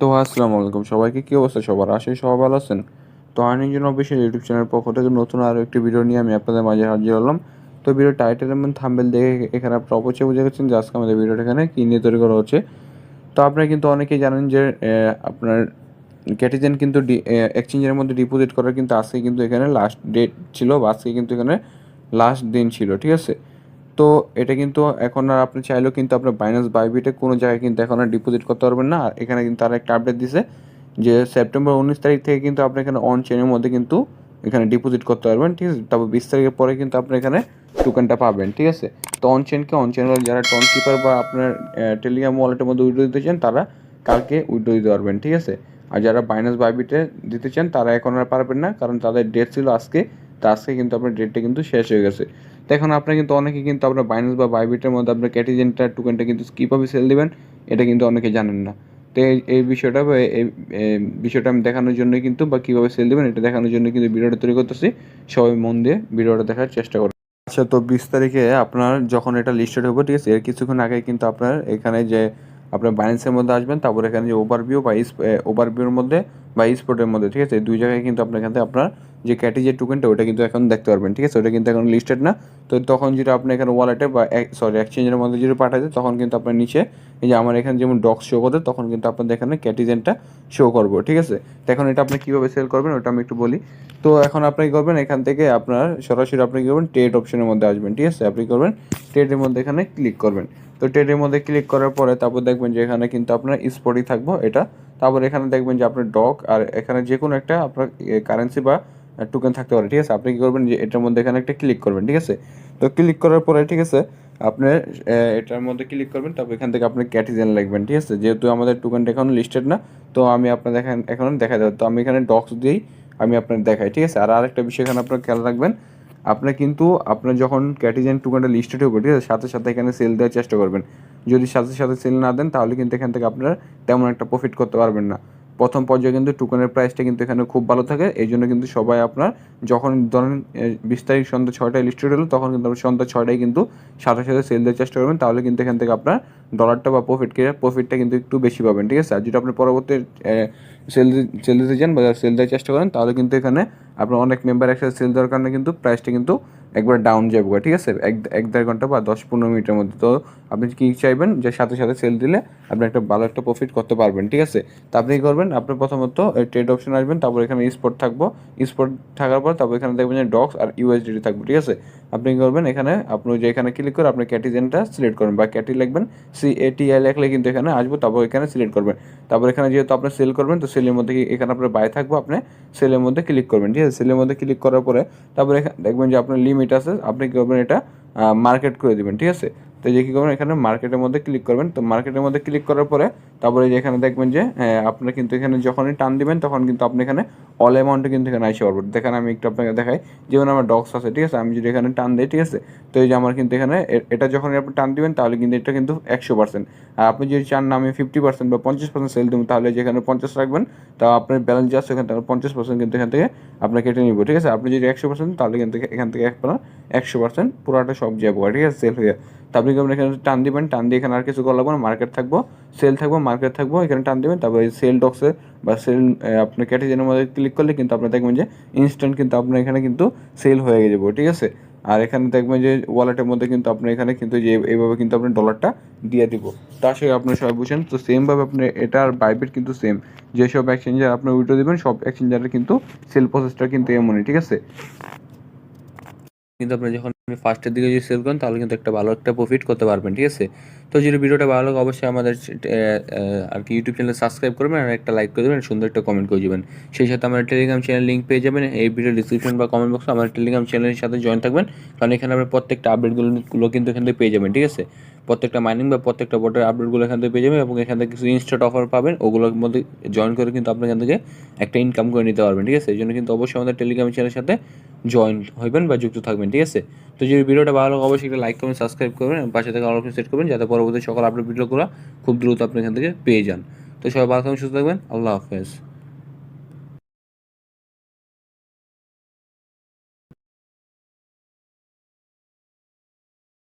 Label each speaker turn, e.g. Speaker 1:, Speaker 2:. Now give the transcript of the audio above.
Speaker 1: তো আসসালামু আলাইকুম। সবাইকে কী অবস্থা? সবার আশায় সবাই ভালো আছেন? তো আর্নিং জন্য অফিসিয়াল ইউটিউব চ্যানেল পক্ষ থেকে নতুন আরও একটি ভিডিও নিয়ে আমি আপনাদের মাঝে হাজির হলাম। তো ভিডিও টাইটেল এবং থাম্বেল দেখে এখানে আপনারা অবশ্যই বুঝে গেছেন যে আজকে আমাদের ভিডিওটা এখানে কী নিয়ে তৈরি করা হচ্ছে। তো আপনারা কিন্তু অনেকেই জানেন যে আপনার ক্যাটিজেন কিন্তু এক্সচেঞ্জের মধ্যে ডিপোজিট করার কিন্তু আজকে কিন্তু এখানে লাস্ট ডেট ছিল বা আজকে কিন্তু এখানে লাস্ট দিন ছিল, ঠিক আছে? তো এটা কিন্তু এখন আর আপনি চাইলেও কিন্তু আপনার বাইন্যান্স বাইবিটে কোনো জায়গায় কিন্তু এখন আর ডিপোজিট করতে পারবেন না। এখানে কিন্তু তারা একটা আপডেট দিছে যে সেপ্টেম্বর উনিশ তারিখ থেকে কিন্তু আপনি এখানে অন চেনের মধ্যে কিন্তু এখানে ডিপোজিট করতে পারবেন, ঠিক আছে? তারপর বিশ তারিখের পরে কিন্তু আপনি এখানে টোকেনটা পাবেন, ঠিক আছে? তো অন চেনকে অন চেন যারা টন কিপার বা আপনার টেলিগ্রাম ওয়ালেটের মধ্যে উইড্রো দিতে চান, তারা কালকে উইড্রো দিতে পারবেন, ঠিক আছে? আর যারা বাইন্যান্স বাইবিটে দিতে চান, তারা এখন আর পারবেন না, কারণ তাদের ডেট ছিল আজকে। তো আজকে কিন্তু আপনার ডেটটা কিন্তু শেষ হয়ে গেছে। তো এখন আপনি কিন্তু অনেকে কিন্তু আপনার বাইন্যান্স বা বাইবিটের মধ্যে আপনার ক্যাটিজেনটা টোকেনটা কিন্তু কীভাবে সেল দিবেন। এটা কিন্তু অনেকে জানেন না। তো এই বিষয়টা বা এই বিষয়টা আমি দেখানোর জন্য কিন্তু বা কীভাবে সেল দেবেন এটা দেখানোর জন্য কিন্তু ভিডিওটা তৈরি করতেছি। সবাই মন দিয়ে ভিডিওটা দেখার চেষ্টা করুন। আচ্ছা তো বিশ তারিখে আপনার যখন এটা লিস্টেড হবে, ঠিক আছে, এর কিছুক্ষণ আগে কিন্তু আপনার এখানে যে আপনার বাইন্যান্সের মধ্যে আসবেন, তারপর এখানে যে ওভারভিউ বা ওভারভিউর মধ্যে বা স্পোর্টের মধ্যে, ঠিক আছে? দুই জায়গায় কিন্তু আপনার এখান আপনার যে ক্যাটিজের টোকেনটা ওটা কিন্তু এখন দেখতে পারবেন, ঠিক আছে? ওটা কিন্তু এখন লিস্টেড না। তো তখন যেটা আপনি এখানে ওয়ালেটে বা সরি এক্সচেঞ্জের মধ্যে যেটা পাঠাতে তখন কিন্তু আপনার নিচে এই যে আমার এখানে যেমন ডক্স শো করতে তখন কিন্তু আপনাদের এখানে ক্যাটিজেনটা শো করব, ঠিক আছে? তো এখন এটা আপনি কীভাবে সেল করবেন, ওটা আমি একটু বলি। তো এখন আপনি কী করবেন, এখান থেকে আপনার সরাসরি আপনি কী করবেন ট্রেড অপশনের মধ্যে আসবেন, ঠিক আছে? আপনি করবেন ট্রেডের মধ্যে এখানে ক্লিক করবেন। তো ট্রেডের মধ্যে ক্লিক করার পরে তারপর দেখবেন যে এখানে কিন্তু আপনার স্পটই থাকব, এটা তারপর এখানে দেখবেন যে আপনার ডক আর এখানে যে কোনো একটা আপনার কারেন্সি বা টোকেন থাকতে পারে ঠিক আছে? আপনি কী করবেন যে এটার মধ্যে এখানে একটা ক্লিক করবেন ঠিক আছে? তো ক্লিক করার পরে ঠিক আছে আপনি আহ, এটার মধ্যে ক্লিক করবেন তারপর এখান থেকে আপনি ক্যাটিজেন লাগবেন ঠিক আছে? যেহেতু আমাদের টোকেনটা এখন লিস্টেড না তো আমি আপনার দেখেন এখন দেখা যাবে তো আমি এখানে ডক্স দিয়েই আমি আপনার দেখাই ঠিক আছে? আর আরেকটা বিষয় এখানে আপনার খেয়াল রাখবেন আপনি কিন্তু আপনার যখন ক্যাটিজেন টোকেনটা লিস্টেড হবে ঠিক আছে? সাথে সাথে এখানে সেল দেওয়ার চেষ্টা করবেন। যদি সাথে সাথে সেল না দেন, তাহলে কিন্তু এখান থেকে আপনারা তেমন একটা প্রফিট করতে পারবেন না। প্রথম পর্যায়ে কিন্তু টোকেনের প্রাইসটা কিন্তু এখানে খুব ভালো থাকে। এই জন্য কিন্তু সবাই আপনার যখন ধরেন বিশ তারিখ সন্ধ্যা ছয়টায় লিস্টেড হলো, তখন কিন্তু আপনার সন্ধ্যা ছয়টায় কিন্তু সাথে সাথে সেল দেওয়ার চেষ্টা করবেন। তাহলে কিন্তু এখান থেকে আপনার ডলারটা বা প্রফিটকে প্রফিটটা কিন্তু একটু বেশি পাবেন, ঠিক আছে? আর যদি আপনি পরবর্তী সেল সেল দিতে চান বা সেল দেওয়ার চেষ্টা করেন, তাহলে কিন্তু এখানে আপনার অনেক মেম্বার একসাথে সেল দেওয়ার কারণে কিন্তু প্রাইসটা কিন্তু একবার ডাউন যাবে ঠিক আছে? এক এক দেড় ঘণ্টা বা দশ পনেরো মিনিটের মধ্যে। তো আপনি কি চাইবেন যে সাথে সাথে সেল দিলে আপনি একটা ভালো একটা প্রফিট করতে পারবেন, ঠিক আছে? তো আপনি কী করবেন? আপনি প্রথমত ট্রেড অপশন আসবেন, তারপর এখানে স্পট থাকব। স্পট থাকার পর তারপর এখানে দেখবেন যে ডক্স আর ইউএসডিটি থাকবে, ঠিক আছে? আপনি করবেন এখানে, আপনি যে এখানে ক্লিক করে আপনি ক্যাটিজেনটা সিলেক্ট করবেন বা ক্যাটি লিখবেন সি এ টি আই লিখলে কিন্তু এখানে আসব, তারপর এখানে সিলেক্ট করবেন। তারপর এখানে যেহেতু আপনি সেল করবেন, তো সেলের মধ্যে এখানে আপনার বাই থাকব, আপনি সেলের মধ্যে ক্লিক করবেন, ঠিক আছে? সেলের মধ্যে ক্লিক করার পরে, তারপরে এখানে দেখবেন যে আপনার লিমিট আছে, আপনি কী করবেন এটা মার্কেট করে দিবেন, ঠিক আছে? তো যে কী করবেন, এখানে মার্কেটের মধ্যে ক্লিক করবেন, তো মার্কেটের মধ্যে ক্লিক করার পরে তারপরে এখানে দেখবেন যে আহ, আপনার কিন্তু এখানে যখনই টান দিবেন তখন কিন্তু আপনি এখানে অল অ্যামাউন্টে কিন্তু এখানে আসতে পারবেন। দেখেন আমি একটু আপনাকে দেখাই। যেমন আমার ডক্স আছে ঠিক আছে? আমি যদি এখানে টান দিই ঠিক আছে? তো এই যে আমার কিন্তু এখানে এটা যখন আপনি টান দিবেন তাহলে কিন্তু এটা কিন্তু একশো পার্সেন্ট আর আপনি যদি চান না আমি ফিফটি পার্সেন্ট বা পঞ্চাশ পার্সেন্ট সেল দেবেন তাহলে যেখানে পঞ্চাশ রাখবেন তা আপনার ব্যালেন্স যা আছে এখান থেকে পঞ্চাশ পার্সেন্ট কিন্তু এখান থেকে আপনার কেটে নিব ঠিক আছে? আপনি যদি একশো পার্সেন্ট তাহলে কিন্তু এখান থেকে আপনার একশো পার্সেন্ট পুরোটা সব যাব ঠিক আছে? সেল হয়ে তারপরে আপনি এখানে টান দিবেন টান দিয়ে এখানে আর কিছু করা লাগবে না মার্কেট থাকব সেল থাকব মার্কেট থাকব, এখানে টান দিবেন, তারপরে সেল ডক্সে বা সেল আপনার ক্যাটেজেনের মধ্যে ক্লিক করলে কিন্তু আপনি দেখবেন যে ইনস্ট্যান্ট কিন্তু আপনার এখানে কিন্তু সেল হয়ে যাব, ঠিক আছে? আর এখানে দেখবেন যে ওয়ালেটের মধ্যে কিন্তু আপনার এখানে কিন্তু যে এইভাবে কিন্তু আপনি ডলারটা দিয়ে দিব। তা সে আপনার সবাই বুঝেন, তো সেমভাবে আপনি এটা আর বাইবিট কিন্তু সেম যেসব এক্সচেঞ্জার আপনি উইড্রো দেবেন, সব এক্সচেঞ্জারের কিন্তু সেল প্রসেসটা কিন্তু এমনই, ঠিক আছে? কিন্তু আপনি যখন আপনি ফার্স্টের দিকে যদি সেল করেন, তাহলে কিন্তু একটা ভালো একটা প্রফিট করতে পারবেন, ঠিক আছে? তো যদি ভিডিওটা ভালো লাগে, অবশ্যই আমাদের আর কি ইউটিউব চ্যানেল সাবস্ক্রাইব করবেন আর একটা লাইক করে দেবেন, সুন্দর একটা কমেন্ট করে দেবেন। সেই সাথে আমার টেলিগ্রাম চ্যানেল লিঙ্ক পেয়ে যাবেন, এই ভিডিও ডিসক্রিপশন বা কমেন্ট বক্সে আমার টেলিগ্রাম চ্যানেলের সাথে জয়েন থাকবেন। কারণ এখানে আপনার প্রত্যেকটা আপডেটগুলো গুলো কিন্তু এখান থেকে পেয়ে যাবেন, ঠিক আছে? প্রত্যেকটা মাইনিং বা প্রত্যেকটা বোর্ডের আপডেটগুলো এখান থেকে পেয়ে যাবেন এবং এখান থেকে কিছু ইনস্ট্যান্ট অফার পাবেন। ওগুলোর মধ্যে জয়েন করে কিন্তু আপনি এখান থেকে একটা ইনকাম করে নিতে পারবেন, ঠিক আছে? এই জন্য কিন্তু অবশ্যই আমাদের টেলিগ্রাম চ্যানেলের সাথে জয়েন হইবেন বা যুক্ত থাকবেন, ঠিক আছে? তো যদি ভিডিওটা ভালো লাগে, অবশ্যই একটা লাইক করবেন সাবস্ক্রাইব করবেন পাশে থেকে অল সেট করবেন যাতে পরবর্তী সকল আপডেট ভিডিওগুলো খুব দ্রুত আপনি এখান থেকে পেয়ে যান। তো সবাই ভালো থাকবেন, সুস্থ থাকবেন। আল্লাহ হাফেজ।